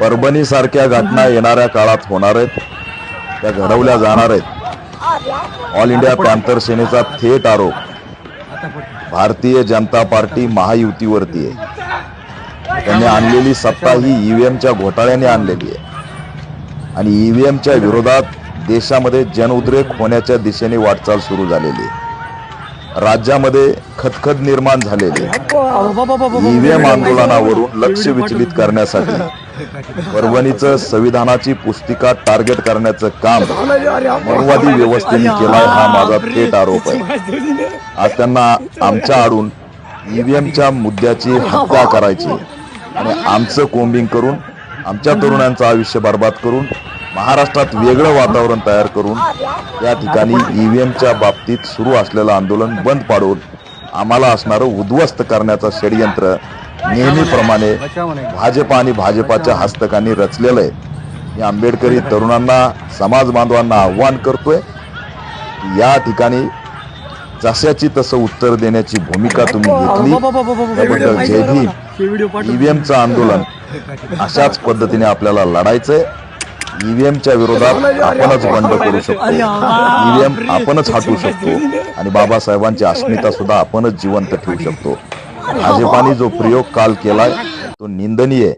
परभणी सारख्या घटना येणाऱ्या काळात होणार आहेत. त्या घडवल्या जाणार आहेत. ऑल इंडिया पॅन्थर सेनेचा थेट आरोप. भारतीय जनता पार्टी महायुतीवरती आहे. त्यांनी आणलेली सत्ता ही ईव्हीएमच्या घोटाळ्याने आणलेली आहे. आणि ईव्हीएमच्या विरोधात देशामध्ये जनउद्रेक होण्याच्या दिशेने वाटचाल सुरू झालेली आहे. राज्यामध्ये खतखत निर्माण झालेली ईव्हीएम आंदोलनावरून लक्ष विचलित करण्यासाठी परभणीचं संविधानाची पुस्तिका टार्गेट करण्याचं काम मनुवादी व्यवस्थेने केलाय हा माझा थेट आरोप आहे. आज त्यांना आमच्या आडून ईव्हीएमच्या मुद्द्याची हत्या करायची आणि आमचं कोम्बिंग करून आमच्या तरुणांचं आयुष्य बर्बाद करून महाराष्ट्रात वेगळं वातावरण तयार करून या ठिकाणी ईव्हीएमच्या बाबतीत सुरू असलेलं आंदोलन बंद पाडून आम्हाला असणारं उद्ध्वस्त करण्याचं षडयंत्र नेहमीप्रमाणे भाजप आणि भाजपाच्या हस्तकांनी रचलेलं आहे. मी आंबेडकरी तरुणांना समाज बांधवांना आव्हान करतोय. या ठिकाणी जशाची तसं उत्तर देण्याची भूमिका तुम्ही घेतली. त्याबद्दल जय भीम. ईव्हीएमचं आंदोलन अशाच पद्धतीने आपल्याला लढायचंय. ईव्हीएमच्या विरोधात आपणच बंड करू शकतो. ईव्हीएम आपणच हटवू शकतो. आणि बाबासाहेबांची अस्मिता सुद्धा आपणच जिवंत ठेवू शकतो. भाजपाने जो प्रयोग काल केलाय तो निंदनीय.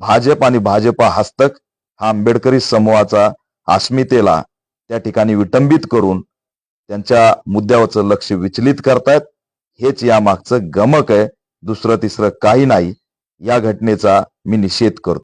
भाजप आणि भाजपा हस्तक हा आंबेडकरी समूहाचा अस्मितेला त्या ठिकाणी विटंबित करून त्यांच्या मुद्द्यावरचं लक्ष विचलित करतायत. हेच या मागचं गमक आहे. दुसरं तिसरं काही नाही. या घटनेचा मी निषेध करतो.